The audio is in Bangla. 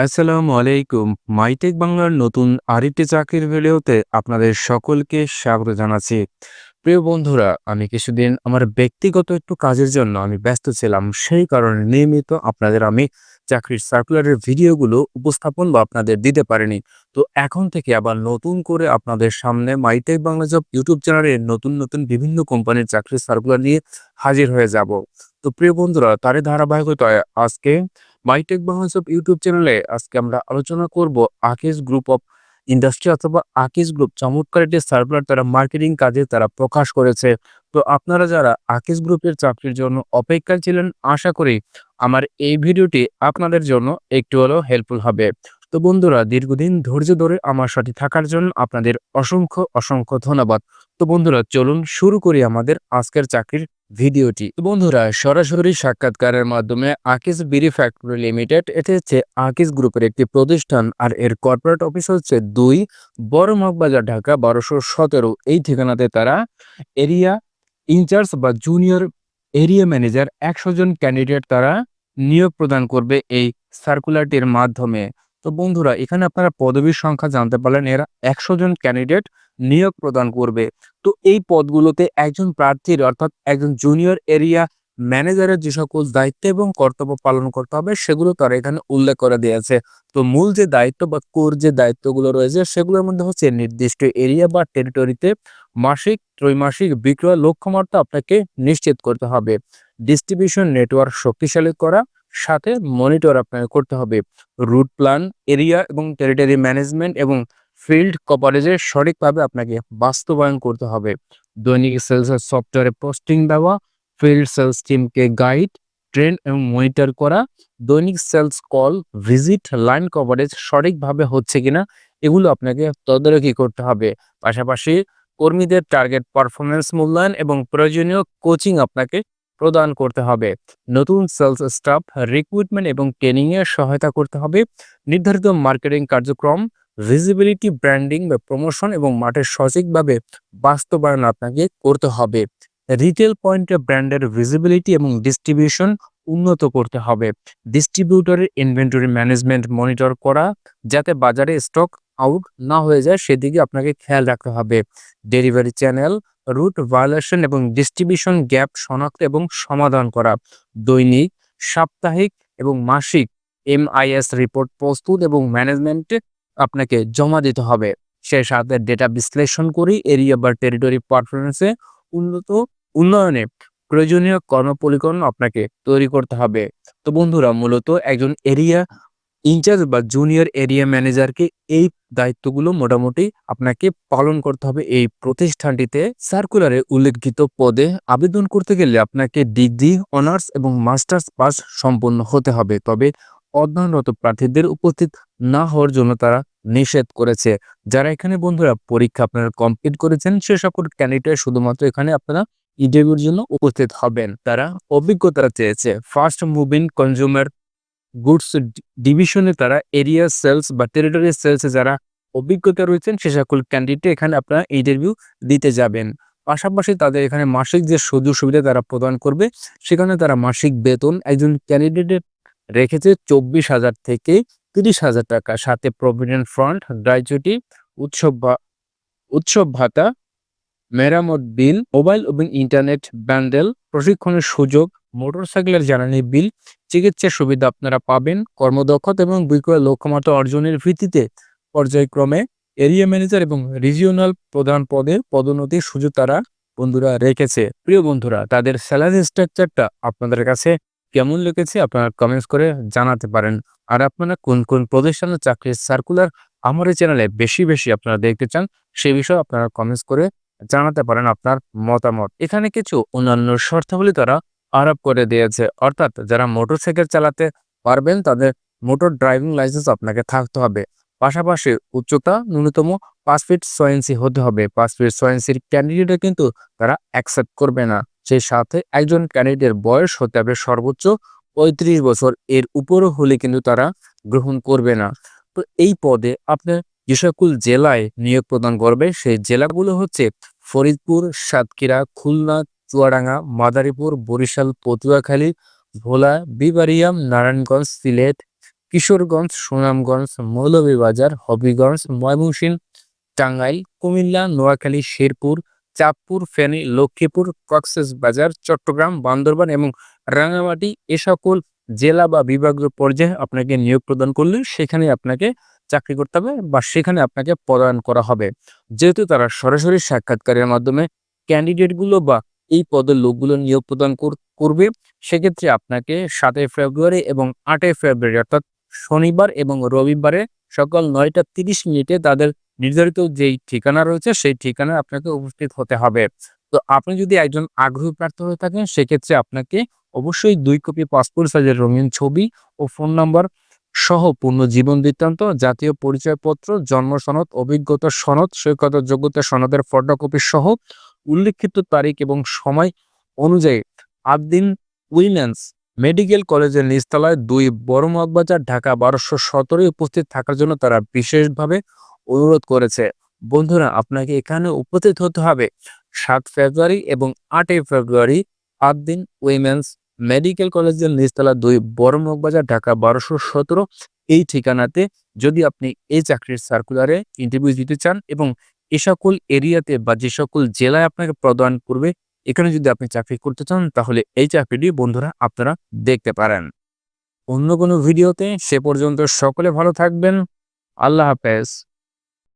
আসসালামু আলাইকুম। মাইটেক বাংলার নতুন আরেকটি চাকরির ভিডিওতে আপনাদের সকলকে স্বাগত জানাচ্ছি। প্রিয় বন্ধুরা, আমি কিছুদিন আমার ব্যক্তিগত একটু কাজের জন্য আমি ব্যস্ত ছিলাম, সেই কারণে নিয়মিত আপনাদের আমি চাকরির সার্কুলারের ভিডিওগুলো উপস্থাপন বা আপনাদের দিতে পারিনি। তো এখন থেকে আবার নতুন করে আপনাদের সামনে মাইটেক বাংলা জব ইউটিউব চ্যানেলে নতুন নতুন বিভিন্ন কোম্পানির চাকরির সার্কুলার নিয়ে হাজির হয়ে যাব। তো প্রিয় বন্ধুরা, তারই ধারাবাহিকতায় আজকে মাইটেক বাংলা জব ইউটিউব চ্যানেলে আজকে আমরা আলোচনা করব আকিস গ্রুপ অফ ইন্ডাস্ট্রি অথবা আকিস গ্রুপ চমৎকার একটি সার্কুলার তারা মার্কেটিং কাজে তারা প্রকাশ করেছে। তো আপনারা যারা আকিস গ্রুপের চাকরির জন্য অপেক্ষায় ছিলেন, আশা করি আমার এই ভিডিওটি আপনাদের জন্য একটু হলেও হেল্পফুল হবে। তো বন্ধুরা, দীর্ঘদিন ধৈর্য ধরে আমার সাথে থাকার জন্য আপনাদের অসংখ্য অসংখ্য ধন্যবাদ। তো বন্ধুরা, চলুন শুরু করি আমাদের আজকের চাকরির ভিডিওটি। বন্ধুরা, সরাসরি সাক্ষাৎকারের মাধ্যমে আকিস বিড়ি ফ্যাক্টরি লিমিটেড, এটি হচ্ছে আকিস গ্রুপের একটি প্রতিষ্ঠান, আর এর কর্পোরেট অফিস হচ্ছে দুই বড় মগবাজার ঢাকা বারোশো সতেরো। এই ঠিকানাতে তারা এরিয়া ইনচার্জ বা জুনিয়র এরিয়া ম্যানেজার একশো জন ক্যান্ডিডেট তারা নিয়োগ প্রদান করবে এই সার্কুলারটির মাধ্যমে। তো বন্ধুরা, এখানে আপনারা পদবীর সংখ্যা জানতে পারলেন, এরা একশো জন ক্যান্ডিডেট নিয়োগ প্রদান করবে। তো এই পদগুলোতে একজন প্রার্থীর অর্থাৎ একজন জুনিয়র এরিয়া ম্যানেজারের যে সকল দায়িত্ব এবং কর্তব্য পালন করতে হবে, সেগুলো তারা এখানে উল্লেখ করে দিয়েছে তো মূল যে দায়িত্ব বা কোর যে দায়িত্বগুলো রয়েছে, সেগুলোর মধ্যে হচ্ছে নির্দিষ্ট এরিয়া বা টেরিটরিতে মাসিক, ত্রৈমাসিক বিক্রয় লক্ষ্যমাত্রা আপনাকে নিশ্চিত করতে হবে। ডিস্ট্রিবিউশন নেটওয়ার্ক শক্তিশালী করা, সাথে মনিটর আপনাকে করতে হবে। রুট প্ল্যান এরিয়া এবং টেরিটরি ম্যানেজমেন্ট এবং ফিল্ড কভারেজে সঠিকভাবে আপনাকে বাস্তবায়ন করতে হবে। দৈনিক সেলসের সফটওয়্যারে পোস্টিং দেওয়া, ফিল্ড সেলস টিমকে গাইড, ট্রেন এবং মনিটর করা, দৈনিক sales call, visit line coverage সঠিকভাবে হচ্ছে কিনা, এগুলো আপনাকে তদারকি করতে হবে। পাশাপাশি কর্মীদের টার্গেট পারফরমেন্স মূল্যায়ন এবং প্রয়োজনীয় কোচিং আপনাকে প্রদান করতে হবে। নতুন সেলস স্টাফ, রিক্রুটমেন্ট এবং ট্রেনিং এর সহায়তা করতে হবে। নির্ধারিত মার্কেটিং কার্যক্রম ভিজিবিলিটি ব্র্যান্ডিং বা প্রমোশন এবং মাঠের সঠিকভাবে বাস্তবায়ন আপনাকে করতে হবে। রিটেল পয়েন্টে ব্র্যান্ডের ভিজিবিলিটি এবং ডিস্ট্রিবিউশন উন্নত করতে হবে। ডিস্ট্রিবিউটরের ইনভেন্টরি ম্যানেজমেন্ট মনিটর করা, যাতে বাজারে স্টক আউট না হয়ে যায়, সেদিকে আপনাকে খেয়াল রাখতে হবে। ডেলিভারি চ্যানেল রুট ভায়োলেশন এবং ডিস্ট্রিবিউশন গ্যাপ শনাক্ত এবং সমাধান করা। দৈনিক, সাপ্তাহিক এবং মাসিক এমআইএস রিপোর্ট প্রস্তুত এবং ম্যানেজমেন্টে আপনাকে জমা দিতে হবে। সে সাথে ডেটা বিশ্লেষণ করি এরিয়া বা টেরিটরি পারফরমেন্সে উন্নত উন্নয়নে প্রয়োজনীয় কর্মপরিকল্পনা আপনাকে তৈরি করতে হবে। তো বন্ধুরা, মূলত একজন এরিয়া ইনচার্জ বা জুনিয়র এরিয়া ম্যানেজারকে এই দায়িত্বগুলো মোটামুটি আপনাকে পালন করতে হবে। এই প্রতিষ্ঠানটিতে সার্কুলারে উল্লেখিত পদে আবেদন করতে গেলে আপনাকে ডিগ্রি অনার্স এবং মাস্টার্স পাস সম্পন্ন হতে হবে। তবে অধ্যয়নরত প্রার্থীদের উপস্থিত না হওয়ার জন্য তারা নিষেধ করেছে। যারা এখানে বন্ধুরা পরীক্ষা আপনারা কমপ্লিট করেছেন, সে সকল ক্যান্ডিডেট শুধুমাত্র এখানে আপনারা ইন্টারভিউর জন্য উপস্থিত হবেন। তারা অভিজ্ঞতা চেয়েছে। ফার্স্ট মুভিং কনজিউমার গুডস ডিভিশনে তারা এরিয়া সেলস বা টেরিটরি সেলসে যারা অভিজ্ঞতা রয়েছেন, সে সকল ক্যান্ডিডেট এখানে আপনারা ইন্টারভিউ দিতে যাবেন। পাশাপাশি তাদের এখানে মাসিক যে সুযোগ সুবিধা তারা প্রদান করবে, সেখানে তারা মাসিক বেতন একজন ক্যান্ডিডেটের রেখেছে চব্বিশ হাজার থেকে তিরিশ হাজার টাকা। সাথে প্রভিডেন্ট ফান্ড গ্র্যাচুইটি উৎসব উৎসব ভাতা, মেরামত বিল, মোবাইল এবং ইন্টারনেট ব্যান্ডেল, প্রশিক্ষণের সুযোগ, মোটরসাইকেলের জ্বালানি বিল চিকিৎসা সুবিধা আপনারা পাবেন, কর্মদক্ষতা এবং বিক্রয় লক্ষ্যমাত্রা অর্জনের ভিত্তিতে পর্যায়ক্রমে এরিয়া ম্যানেজার এবং রিজিওনাল প্রধান পদে পদোন্নতির সুযোগ তারা বন্ধুরা রেখেছে। প্রিয় বন্ধুরা, তাদের স্যালারি স্ট্রাকচারটা আপনাদের কাছে কেমন লেগেছে আপনারা কমেন্টস করে জানাতে পারেন। আর আপনারা কোন কোন প্রতিষ্ঠানের চাকরির সার্কুলার আমার এই চ্যানেলে বেশি বেশি আপনারা দেখতে চান সে বিষয়ে আপনারা কমেন্টস করে জানাতে পারেন আপনার মতামত। এখানে কিছু অন্যান্য শর্তাবলী তারা আরোপ করে দিয়েছে। অর্থাৎ যারা মোটরসাইকেল চালাতে পারবেন, তাদের মোটর ড্রাইভিং লাইসেন্স আপনাকে থাকতে হবে। পাশাপাশি উচ্চতা ন্যূনতম পাঁচ ফিট ইঞ্চি হতে হবে। পাঁচ ফিট ছয় ইঞ্চির ক্যান্ডিডেটে কিন্তু তারা অ্যাকসেপ্ট করবে না। সেই সাথে একজন ক্যান্ডিডেটের বয়স হতে হবে সর্বোচ্চ পঁয়ত্রিশ বছর এর উপরও হলে কিন্তু তারা গ্রহণ করবে না। তো এই পদে আপনার যে সকল জেলায় নিয়োগ প্রদান করবে, সেই জেলাগুলো হচ্ছে ফরিদপুর, সাতক্ষীরা, খুলনা, চুয়াডাঙ্গা, মাদারীপুর, বরিশাল, পটুয়াখালী, ভোলা বিবারিয়াম নারায়ণগঞ্জ, সিলেট, কিশোরগঞ্জ, সুনামগঞ্জ, মৌলভীবাজার, হবিগঞ্জ, ময়মনসিংহ, টাঙ্গাইল, কুমিল্লা, নোয়াখালী, শেরপুর, চাঁদপুর, ফেনী, লক্ষ্মীপুর কক্সেস বাজার চট্টগ্রাম, বান্দরবান এবং রাঙামাটি এ সকল জেলা বা বিভাগীয় পর্যায়ে আপনাকে নিয়োগ প্রদান করলে সেখানে আপনাকে চাকরি করতে হবে বা সেখানে আপনাকে প্রদান করা হবে। যেহেতু তারা সরাসরি সাক্ষাৎকারের মাধ্যমে ক্যান্ডিডেটগুলো বা এই পদের লোকগুলো নিয়োগ প্রদান কর- করবে, সেক্ষেত্রে আপনাকে সাতই ফেব্রুয়ারি এবং আটই ফেব্রুয়ারি অর্থাৎ শনিবার এবং রবিবারে সকাল নয়টা তিরিশ মিনিটে তাদের নির্ধারিত যেই ঠিকানা রয়েছে সেই ঠিকানায় আপনাকে উপস্থিত হতে হবে। তো আপনি যদি একজন আগ্রহী প্রার্থী হয়ে থাকেন, সেক্ষেত্রে আপনাকে অবশ্যই দুই কপি পাসপোর্ট সাইজের রঙিন ছবি ও ফোন নাম্বার সহ পূর্ণ জীবন বৃত্তান্ত, জাতীয় পরিচয়পত্র, জন্ম সনদ, অভিজ্ঞতা সনদ সৈকত যোগ্যতা সনদের ফটোকপি সহ উল্লেখিত তারিখ এবং সময় অনুযায়ী আবদিন উইমেন্স মেডিকেল কলেজের নিচতলায় দুই বড় মগবাজার ঢাকা বারোশো সতেরোয় উপস্থিত থাকার জন্য তারা বিশেষভাবে অনুরোধ করেছে। বন্ধুরা, আপনাকে এখানে উপস্থিত হতে হবে সাত ফেব্রুয়ারি এবং আটই ফেব্রুয়ারি আবদিন উইমেন্স মেডিকেল কলেজের নিচতলা দুই বড় মগবাজার ঢাকা বারোশো সতেরো, এই ঠিকানাতে যদি আপনি এই চাকরির সার্কুলারে ইন্টারভিউ দিতে চান এবং এ সকল এরিয়াতে বা যে সকল জেলায় আপনাকে প্রদান করবে, এখানে যদি আপনি চাকরি করতে চান, তাহলে এই চাকরিটি বন্ধুরা আপনারা দেখতে পারেন। অন্য কোনো ভিডিওতে সে পর্যন্ত সকলে ভালো থাকবেন। আল্লাহ হাফেজ।